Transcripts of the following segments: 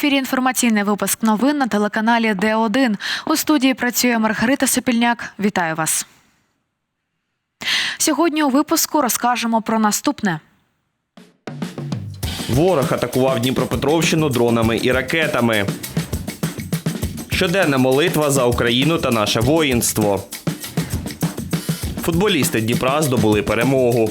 ефірі інформаційний випуск новин на телеканалі Д1. У студії працює Маргарита Сопільняк. Вітаю вас. Сьогодні у випуску розкажемо про наступне. Ворог атакував Дніпропетровщину дронами і ракетами. Щоденна молитва за Україну та наше воїнство. Футболісти Дніпра здобули перемогу.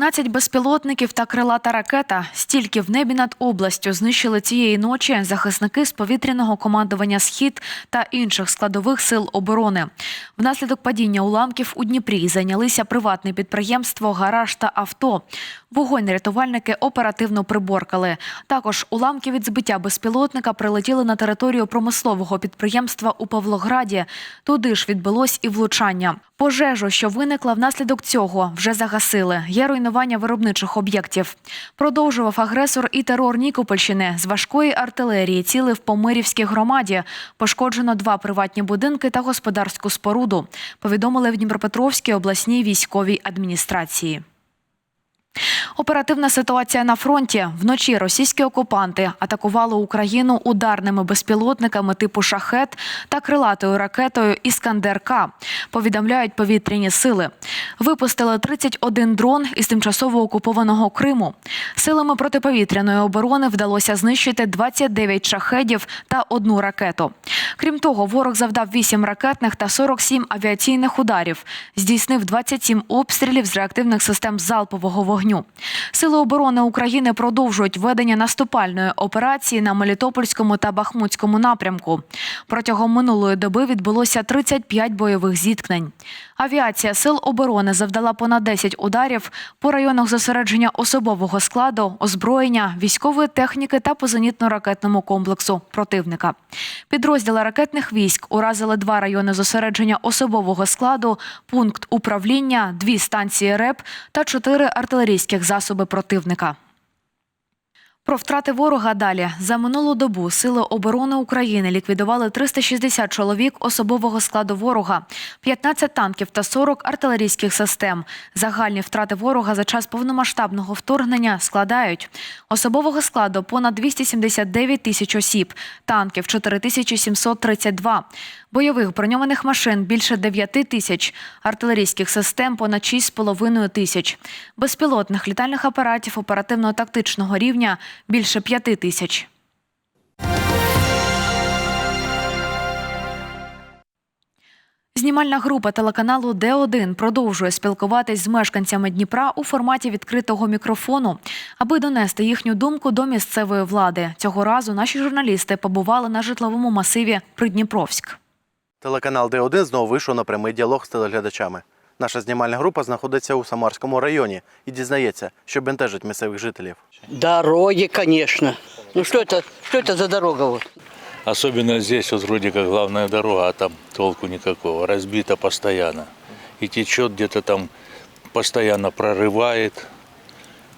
Тринадцять безпілотників та крилата ракета стільки в небі над областю знищили цієї ночі захисники з повітряного командування Схід та інших складових сил оборони. Внаслідок падіння уламків у Дніпрі зайнялися приватне підприємство, гараж та авто. Вогонь рятувальники оперативно приборкали. Також уламки від збиття безпілотника прилетіли на територію промислового підприємства у Павлограді. Туди ж відбулось і влучання. Пожежу, що виникла внаслідок цього, вже загасили. Є руйнування виробничих об'єктів. Продовжував агресор і терор Нікопольщини. З важкої артилерії цілив по Мирівській громаді. Пошкоджено два приватні будинки та господарську споруду. Повідомили в Дніпропетровській обласній військовій адміністрації. Оперативна ситуація на фронті. Вночі російські окупанти атакували Україну ударними безпілотниками типу шахет та крилатою ракетою Іскандер-К. Повідомляють повітряні сили. Випустили 31 дрон із тимчасово окупованого Криму. Силами протиповітряної оборони вдалося знищити 29 шахедів та одну ракету. Крім того, ворог завдав 8 ракетних та 47 авіаційних ударів. Здійснив 27 обстрілів з реактивних систем залпового вогню. Сили оборони України продовжують ведення наступальної операції на Мелітопольському та Бахмутському напрямку. Протягом минулої доби відбулося 35 бойових зіткнень. Авіація сил оборони завдала понад 10 ударів по районах зосередження особового складу, озброєння, військової техніки та по зенітно-ракетному комплексу противника. Підрозділи ракетних військ уразили два райони зосередження особового складу, пункт управління, дві станції РЕП та чотири артилерійських засоби противника. Про втрати ворога далі за минулу добу сили оборони України ліквідували 360 чоловік особового складу ворога, 15 танків та 40 артилерійських систем. Загальні втрати ворога за час повномасштабного вторгнення складають особового складу понад 279 тисяч осіб, танків 4732, бойових броньованих машин більше 9 тисяч, артилерійських систем понад 6,5 тисяч, безпілотних літальних апаратів оперативно-тактичного рівня більше 5 тисяч. Знімальна група телеканалу Д1 продовжує спілкуватись з мешканцями Дніпра у форматі відкритого мікрофону, аби донести їхню думку до місцевої влади. Цього разу наші журналісти побували на житловому масиві Придніпровськ. Телеканал Д1 знову вийшов на прямий діалог з телеглядачами. Наша знімальна група знаходиться у Самарському районі і дізнається, що бентежить місцевих жителів. Дороги, конечно. Ну что это, что это за дорога вот? Особенно здесь вот вроде как главная дорога, а там толку никакого. Разбита постоянно. И течет где-то там, постоянно прорывает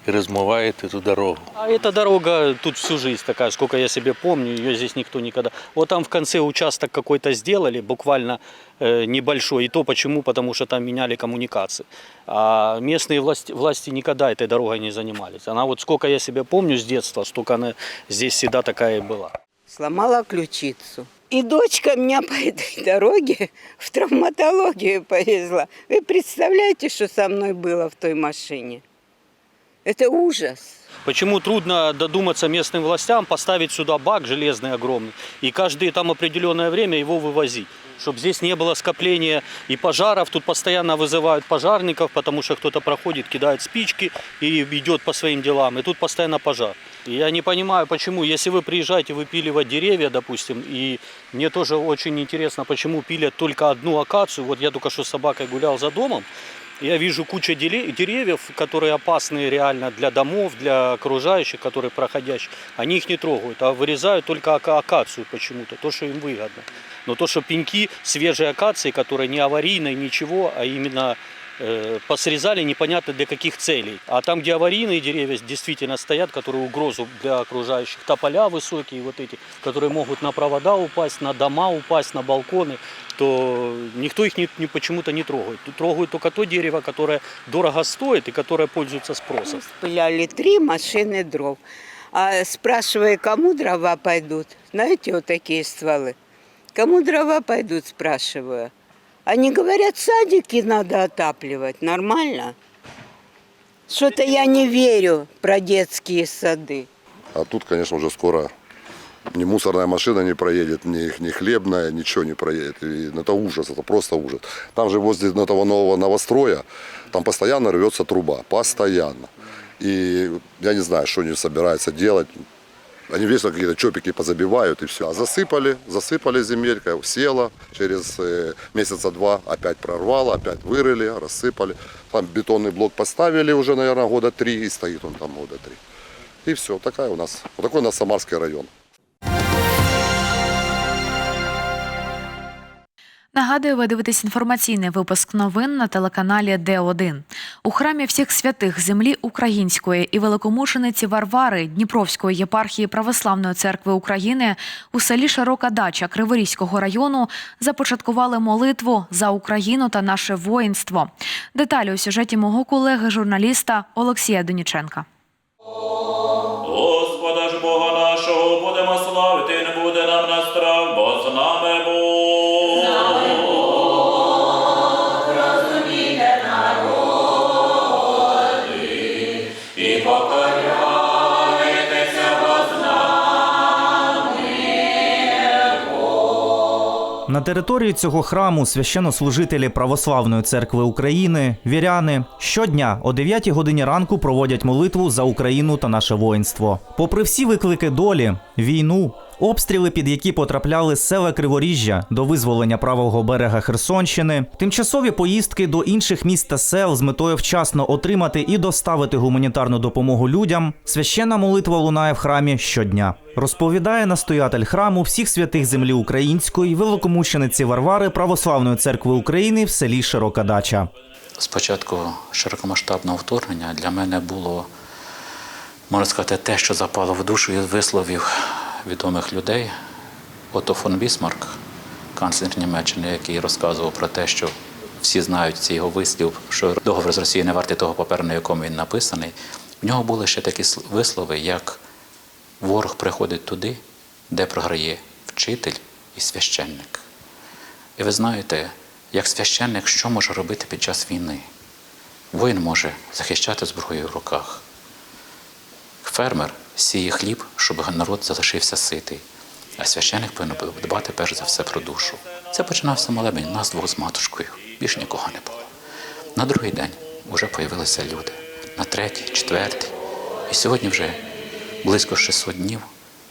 И размывает эту дорогу. А эта дорога тут всю жизнь такая, сколько я себе помню, ее здесь никто никогда. Вот там в конце участок какой-то сделали, буквально э, небольшой. И то почему? Потому что там меняли коммуникации. А местные власти, власти никогда этой дорогой не занимались. Она вот сколько я себе помню с детства, столько она здесь всегда такая и была. сломала ключицу. И дочка меня по этой дороге в травматологию повезла. Вы представляете, что со мной было в той машине? Это ужас. Почему трудно додуматься местным властям поставить сюда бак железный огромный и каждое там определенное время его вывозить? Чтобы здесь не было скопления и пожаров. Тут постоянно вызывают пожарников, потому что кто-то проходит, кидает спички и идет по своим делам. И тут постоянно пожар. И я не понимаю, почему, если вы приезжаете выпиливать деревья, допустим, и мне тоже очень интересно, почему пилят только одну акацию. Вот я только что с собакой гулял за домом, я вижу кучу деле- деревьев, которые опасны реально для домов, для окружающих, которые проходящие. Они их не трогают, а вырезают только ака- акацию почему-то, то, что им выгодно. Но то, что пеньки свежей акации, которые не аварийные, ничего, а именно э, посрезали непонятно для каких целей. А там, где аварийные деревья действительно стоят, которые угрозу для окружающих, тополя высокие вот эти, которые могут на провода упасть, на дома упасть, на балконы, то никто их не, не- почему-то не трогает. Тут трогают только то дерево, которое дорого стоит и которое пользуется спросом. Спыляли три машины дров. А спрашивая, кому дрова пойдут, знаете, вот такие стволы. Кому дрова пойдут, спрашиваю. Они говорят, садики надо отапливать. Нормально? Что-то я не верю про детские сады. А тут, конечно, уже скоро ни мусорная машина не проедет, ни, ни хлебная, ничего не проедет. И это ужас, это просто ужас. Там же возле этого нового новостроя, там постоянно рвется труба, постоянно. И я не знаю, что они собираются делать. Они вечно какие-то чопики позабивают и все. А засыпали, засыпали земелька, села, через э, месяца два опять прорвало, опять вырыли, рассыпали. Там бетонный блок поставили уже, наверное, года три, и стоит он там года три. И все, такая у нас, вот такой у нас Самарский район. Нагадую, ви дивитесь інформаційний випуск новин на телеканалі Д1. У храмі всіх святих землі української і великомучениці Варвари Дніпровської єпархії Православної церкви України у селі Широка Дача Криворізького району започаткували молитву за Україну та наше воїнство. Деталі у сюжеті мого колеги журналіста Олексія Доніченка. На території цього храму священнослужителі Православної церкви України, віряни, щодня о 9 годині ранку проводять молитву за Україну та наше воїнство. Попри всі виклики долі, війну, обстріли, під які потрапляли села Криворіжжя до визволення правого берега Херсонщини, тимчасові поїздки до інших міст та сел з метою вчасно отримати і доставити гуманітарну допомогу людям, священна молитва лунає в храмі щодня. Розповідає настоятель храму всіх святих землі української великомучениці Варвари Православної церкви України в селі Широка Дача. Спочатку широкомасштабного вторгнення для мене було, можна сказати, те, що запало в душу із висловів відомих людей. Ото фон Бісмарк, канцлер Німеччини, який розказував про те, що всі знають цей його вислів, що договір з Росією не вартий того паперу, на якому він написаний. В нього були ще такі вислови, як ворог приходить туди, де програє вчитель і священник. І ви знаєте, як священник, що може робити під час війни? Воїн може захищати зброєю в руках. Фермер сіє хліб, щоб народ залишився ситий. А священник повинен дбати перш за все про душу. Це починався молебень нас двох з матушкою. Більш нікого не було. На другий день вже появилися люди. На третій, четвертий. І сьогодні вже близько 600 днів,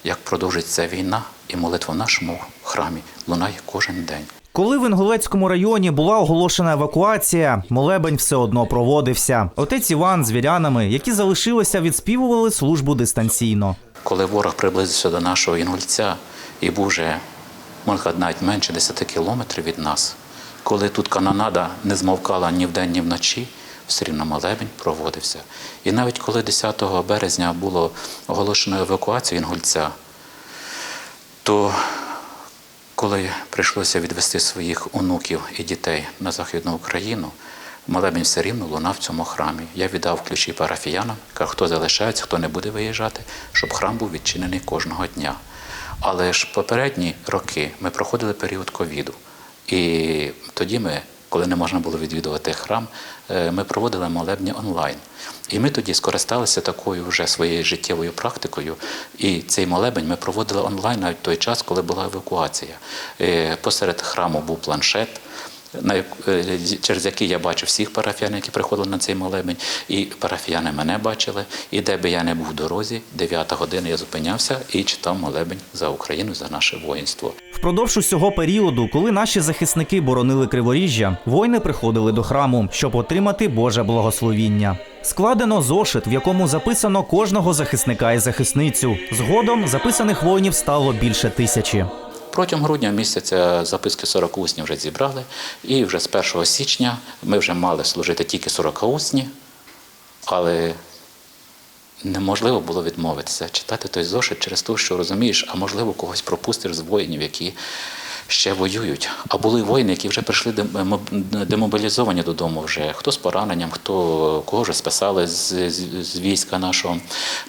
як продовжиться війна, і молитва в нашому храмі лунає кожен день. Коли в Інгулецькому районі була оголошена евакуація, молебень все одно проводився. Отець Іван з вірянами, які залишилися, відспівували службу дистанційно. Коли ворог приблизився до нашого інгульця і був вже, можна навіть менше 10 кілометрів від нас, коли тут канонада не змовкала ні вдень, ні вночі, все рівно молебень проводився. І навіть коли 10 березня було оголошено евакуацію інгульця, то коли прийшлося відвести своїх онуків і дітей на Західну Україну, молебень все рівно лунав в цьому храмі. Я віддав ключі парафіянам, хто залишається, хто не буде виїжджати, щоб храм був відчинений кожного дня. Але ж попередні роки ми проходили період ковіду. І тоді ми, коли не можна було відвідувати храм, е, ми проводили молебні онлайн. І ми тоді скористалися такою вже своєю життєвою практикою. І цей молебень ми проводили онлайн навіть в той час, коли була евакуація. Е, Посеред храму був планшет. Е, через який я бачив всіх парафіян, які приходили на цей молебень, і парафіяни мене бачили. І де би я не був в дорозі, 9 година я зупинявся і читав молебень за Україну, за наше воїнство. Впродовж усього періоду, коли наші захисники боронили Криворіжжя, воїни приходили до храму, щоб отримати Боже благословіння. Складено зошит, в якому записано кожного захисника і захисницю. Згодом записаних воїнів стало більше тисячі. Протягом грудня місяця записки 40 усні вже зібрали, і вже з 1 січня ми вже мали служити тільки 40 усні, але неможливо було відмовитися читати той зошит через те, що розумієш, а можливо когось пропустиш з воїнів, які ще воюють. А були воїни, які вже прийшли демобілізовані додому вже. Хто з пораненням, хто кого вже списали з, з, з війська нашого.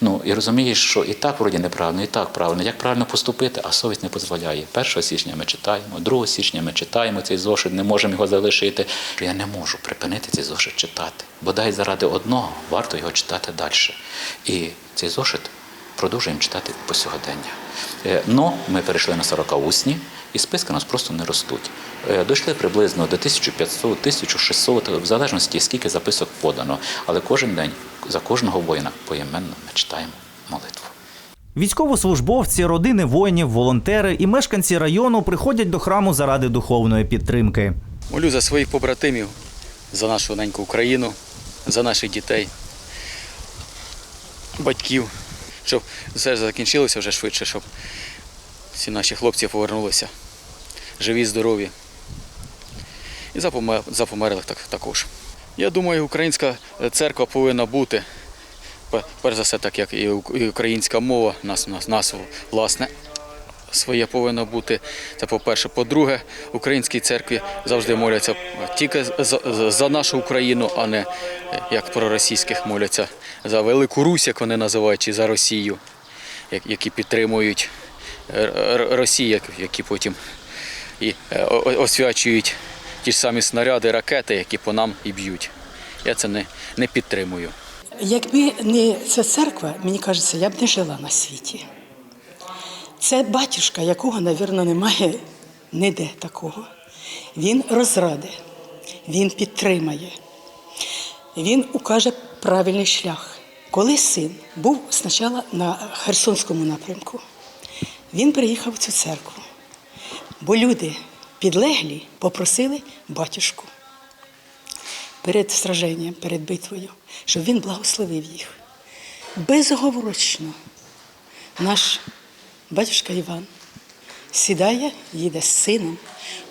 Ну і розумієш, що і так вроді неправильно, і так правильно. Як правильно поступити, а совість не дозволяє. 1 січня ми читаємо, 2 січня ми читаємо цей зошит, не можемо його залишити. Я не можу припинити цей зошит читати. Бодай заради одного варто його читати далі. І цей зошит продовжуємо читати по сьогодення. Е, Но ми перейшли на 40 усні, і списки у нас просто не ростуть. Е, Дійшли приблизно до 1500, 1600, в залежності, скільки записок подано. Але кожен день за кожного воїна поіменно ми читаємо молитву. Військовослужбовці, родини воїнів, волонтери і мешканці району приходять до храму заради духовної підтримки. Молю за своїх побратимів, за нашу неньку Україну, за наших дітей, батьків, щоб все закінчилося вже швидше, щоб всі наші хлопці повернулися живі, здорові. І за померлих так, також. Я думаю, українська церква повинна бути, перш за все, так як і українська мова, нас, нас, нас власне, своє повинно бути. Це по-перше. По-друге, українській церкві завжди моляться тільки за, за- нашу Україну, а не е, як про російських моляться за Велику Русь, як вони називають, чи за Росію, як- які підтримують е, Росію, які потім і е, освячують ті ж самі снаряди, ракети, які по нам і б'ють. Я це не, не підтримую. Якби не ця церква, мені кажеться, я б не жила на світі. Це батюшка, якого, мабуть, немає ніде такого. Він розраде, він підтримає, він укаже правильний шлях. Коли син був спочатку на Херсонському напрямку, він приїхав в цю церкву, бо люди підлеглі попросили батюшку перед сраженням, перед битвою, щоб він благословив їх. Безоговорочно наш батюшка Іван сідає, їде з сином,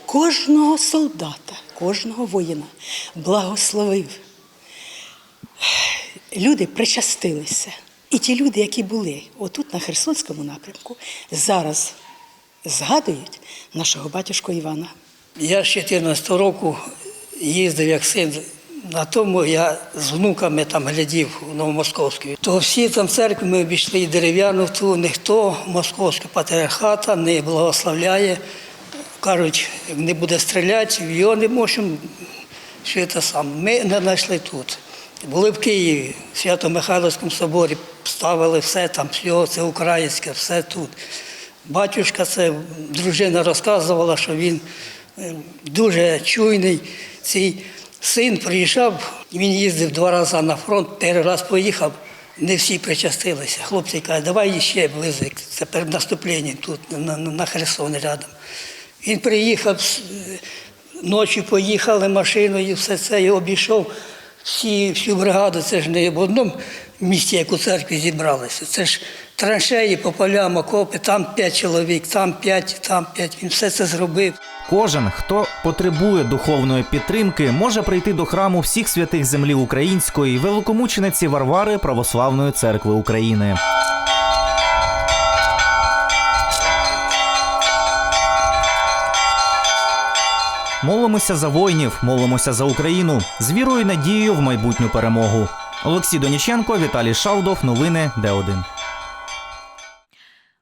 кожного солдата, кожного воїна благословив. Люди причастилися. І ті люди, які були отут, на Херсонському напрямку, зараз згадують нашого батюшку Івана. Я з 14 року їздив як син. На тому я з внуками там глядів у Новомосковську. То всі там церкви ми обійшли і дерев'яну, ту ніхто московського патріархата не благословляє. Кажуть, не буде стріляти, його не можемо. Що це саме. Ми не знайшли тут. Були в Києві, в Свято-Михайловському соборі, ставили все там, все це українське, все тут. Батюшка, це дружина розказувала, що він е, дуже чуйний. Цей син приїжджав, він їздив два рази на фронт, перший раз поїхав, не всі причастилися. Хлопці кажуть, давай ще близько, це перед наступленням тут, на, на, Херсоні рядом. Він приїхав, с- ночі поїхали машиною, все це і обійшов всі, всю бригаду. Це ж не в одному місці, як у церкві зібралися. Це ж траншеї по полям, окопи, там п'ять чоловік, там п'ять, там п'ять. Він все це зробив. Кожен, хто потребує духовної підтримки, може прийти до храму всіх святих землі української великомучениці Варвари Православної церкви України. Молимося за воїнів, молимося за Україну з вірою і надією в майбутню перемогу. Олексій Доніченко, Віталій Шалдов. Новини Д1.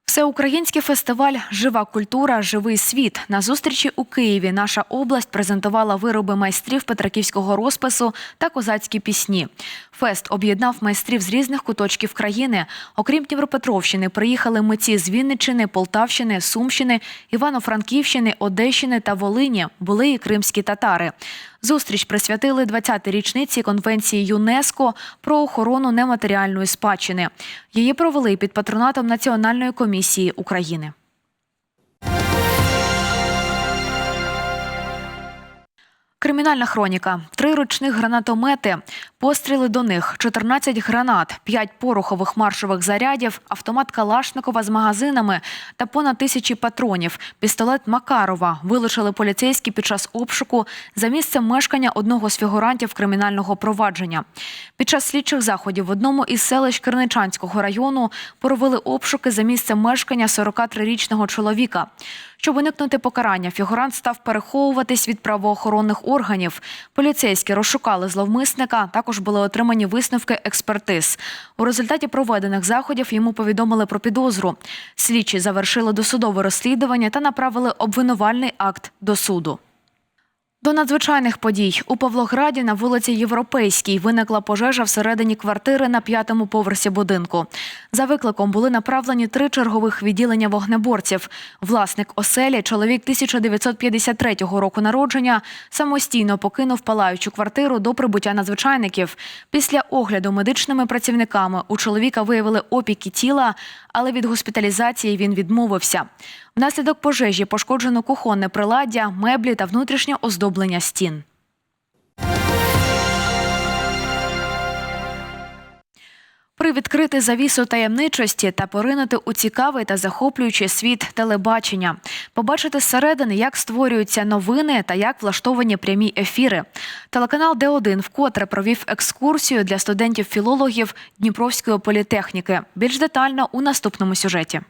Всеукраїнський фестиваль Жива культура, живий світ. На зустрічі у Києві наша область презентувала вироби майстрів петраківського розпису та козацькі пісні. Фест об'єднав майстрів з різних куточків країни. Окрім Дніпропетровщини, приїхали митці з Вінниччини, Полтавщини, Сумщини, Івано-Франківщини, Одещини та Волині. Були і кримські татари. Зустріч присвятили 20-й річниці Конвенції ЮНЕСКО про охорону нематеріальної спадщини. Її провели під патронатом Національної комісії України. Кримінальна хроніка: три ручних гранатомети, постріли до них, 14 гранат, 5 порохових маршових зарядів, автомат Калашникова з магазинами та понад тисячі патронів. Пістолет Макарова вилучили поліцейські під час обшуку за місцем мешкання одного з фігурантів кримінального провадження. Під час слідчих заходів в одному із селищ Керничанського району провели обшуки за місцем мешкання 43-річного чоловіка. Щоб уникнути покарання, фігурант став переховуватись від правоохоронних органів. Поліцейські розшукали зловмисника. Також були отримані висновки експертиз. У результаті проведених заходів йому повідомили про підозру. Слідчі завершили досудове розслідування та направили обвинувальний акт до суду. До надзвичайних подій у Павлограді на вулиці Європейській виникла пожежа всередині квартири на п'ятому поверсі будинку. За викликом були направлені три чергових відділення вогнеборців. Власник оселі, чоловік 1953 року народження, самостійно покинув палаючу квартиру до прибуття надзвичайників. Після огляду медичними працівниками у чоловіка виявили опіки тіла, але від госпіталізації він відмовився. Внаслідок пожежі пошкоджено кухонне приладдя, меблі та внутрішнє оздоблення стін. Привідкрити завісу таємничості та поринути у цікавий та захоплюючий світ телебачення, побачити зсередини, як створюються новини та як влаштовані прямі ефіри. Телеканал Д1 вкотре провів екскурсію для студентів-філологів Дніпровської політехніки. Більш детально у наступному сюжеті.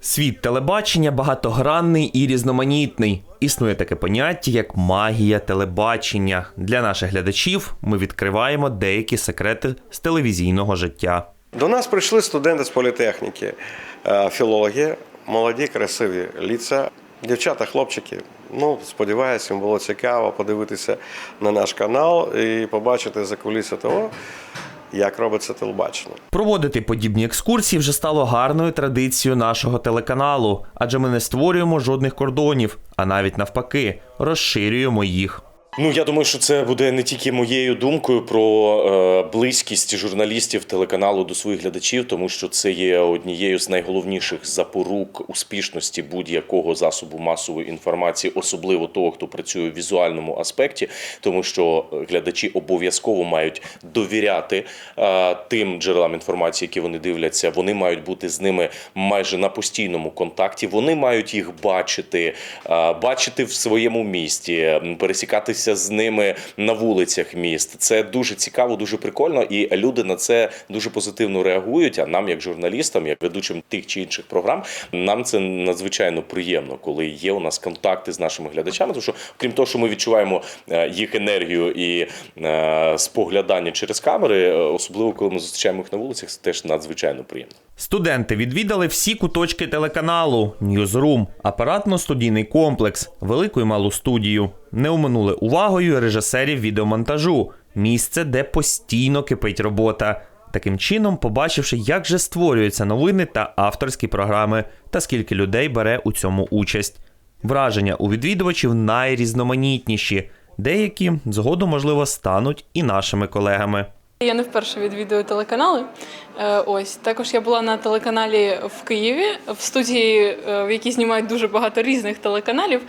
Світ телебачення багатогранний і різноманітний. Існує таке поняття, як магія телебачення. Для наших глядачів ми відкриваємо деякі секрети з телевізійного життя. До нас прийшли студенти з політехніки, е, філологи, молоді, красиві ліца, дівчата, хлопчики. Ну, сподіваюся, їм було цікаво подивитися на наш канал і побачити за куліси того, як робиться телебачення. Проводити подібні екскурсії вже стало гарною традицією нашого телеканалу, адже ми не створюємо жодних кордонів, а навіть навпаки, розширюємо їх. Ну я думаю, що це буде не тільки моєю думкою про е, близькість журналістів телеканалу до своїх глядачів, тому що це є однією з найголовніших запорук успішності будь-якого засобу масової інформації, особливо того, хто працює в візуальному аспекті, тому що глядачі обов'язково мають довіряти е, тим джерелам інформації, які вони дивляться. Вони мають бути з ними майже на постійному контакті. Вони мають їх бачити, е, бачити в своєму місті, м, пересікатися з ними на вулицях міст. Це дуже цікаво, дуже прикольно, і люди на це дуже позитивно реагують. А нам, як журналістам, як ведучим тих чи інших програм, нам це надзвичайно приємно, коли є у нас контакти з нашими глядачами. Тому що, крім того, що ми відчуваємо е, їх енергію і е, споглядання через камери, е, особливо коли ми зустрічаємо їх на вулицях, це теж надзвичайно приємно. Студенти відвідали всі куточки телеканалу, Ньюзрум, апаратно-студійний комплекс, велику і малу студію. Не оминули увагою режисерів відеомонтажу, місце, де постійно кипить робота. Таким чином, побачивши, як же створюються новини та авторські програми, та скільки людей бере у цьому участь. Враження у відвідувачів найрізноманітніші, деякі згодом, можливо, стануть і нашими колегами. Я не вперше відвідую телеканали. Е, Ось також я була на телеканалі в Києві в студії, е, в якій знімають дуже багато різних телеканалів,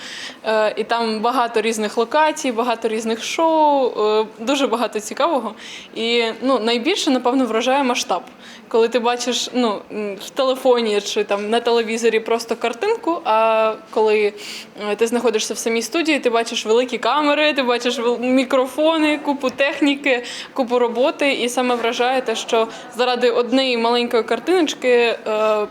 Е, і там багато різних локацій, багато різних шоу, дуже багато цікавого. І ну найбільше напевно вражає масштаб. Коли ти бачиш ну, в телефоні чи там на телевізорі просто картинку, а коли е, ти знаходишся в самій студії, ти бачиш великі камери, ти бачиш мікрофони, купу техніки, купу роботи, і саме вражає те, що заради однієї маленької картиночки е,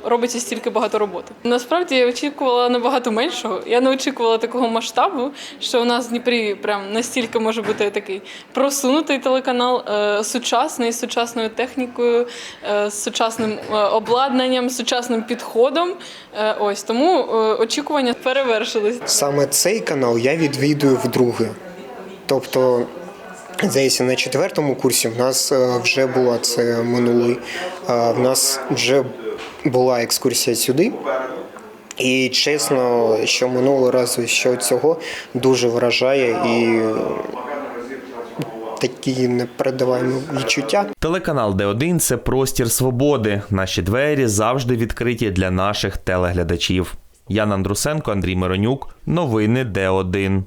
робиться стільки багато роботи. Насправді я очікувала набагато меншого. Я не очікувала такого масштабу, що у нас в Дніпрі прям настільки може бути такий просунутий телеканал, е, сучасний, з сучасною технікою, з сучасним е, обладнанням, сучасним підходом. Е, ось тому е, очікування перевершились. Саме цей канал я відвідую вдруге. Тобто, здається, на четвертому курсі в нас вже була це минулий. В нас вже була екскурсія сюди. І чесно, що минулого разу, що цього дуже вражає і такі непередаваємі відчуття. Телеканал Д1 – це простір свободи. Наші двері завжди відкриті для наших телеглядачів. Ян Андрусенко, Андрій Миронюк. Новини Д1.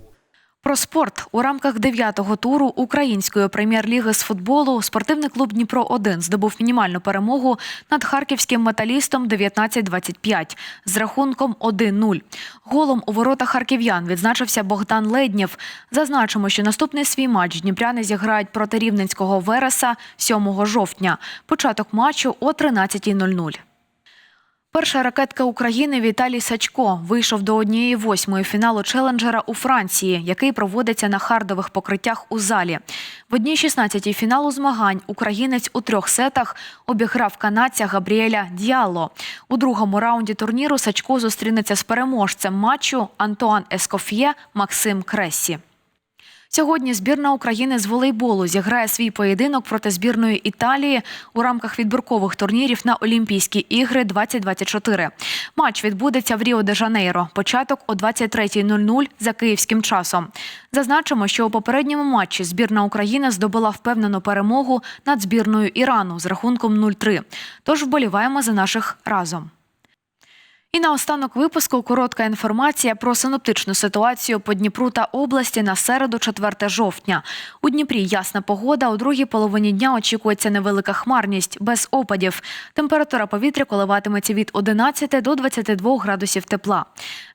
Про спорт у рамках дев'ятого туру української прем'єр-ліги з футболу спортивний клуб Дніпро 1 здобув мінімальну перемогу над харківським металістом 19-25 з рахунком 1-0. Голом у воротах харків'ян відзначився Богдан Леднєв. Зазначимо, що наступний свій матч дніпряни зіграють проти рівненського Вереса 7 жовтня. Початок матчу о 13.00. Перша ракетка України Віталій Сачко вийшов до однієї восьмої фіналу челенджера у Франції, який проводиться на хардових покриттях у залі. В одній 16-й фіналу змагань українець у трьох сетах обіграв канадця Габріеля Діалло. У другому раунді турніру Сачко зустрінеться з переможцем матчу Антуан Ескоф'є Максим Кресі. Сьогодні збірна України з волейболу зіграє свій поєдинок проти збірної Італії у рамках відбіркових турнірів на Олімпійські ігри 2024. Матч відбудеться в Ріо-де-Жанейро. Початок о 23.00 за київським часом. Зазначимо, що у попередньому матчі збірна України здобула впевнену перемогу над збірною Ірану з рахунком 0-3. Тож вболіваємо за наших разом. І на останок випуску коротка інформація про синоптичну ситуацію по Дніпру та області на середу, 4 жовтня. У Дніпрі ясна погода. У другій половині дня очікується невелика хмарність без опадів. Температура повітря коливатиметься від 11 до 22 градусів тепла.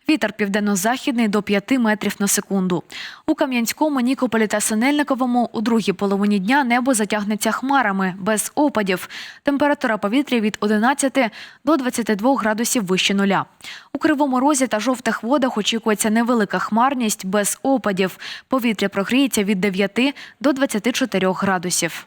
Вітер південно-західний до 5 метрів на секунду. У Кам'янському, Нікополі та Синельниковому у другій половині дня небо затягнеться хмарами без опадів. Температура повітря від 11 до 22 градусів вище нуля. У Кривому Розі та жовтих водах очікується невелика хмарність без опадів. Повітря прогріється від 9 до 24 градусів.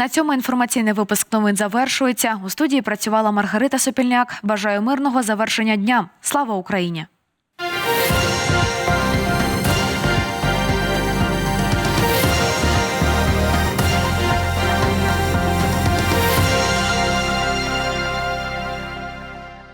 На цьому інформаційний випуск новин завершується. У студії працювала Маргарита Сопільняк. Бажаю мирного завершення дня. Слава Україні!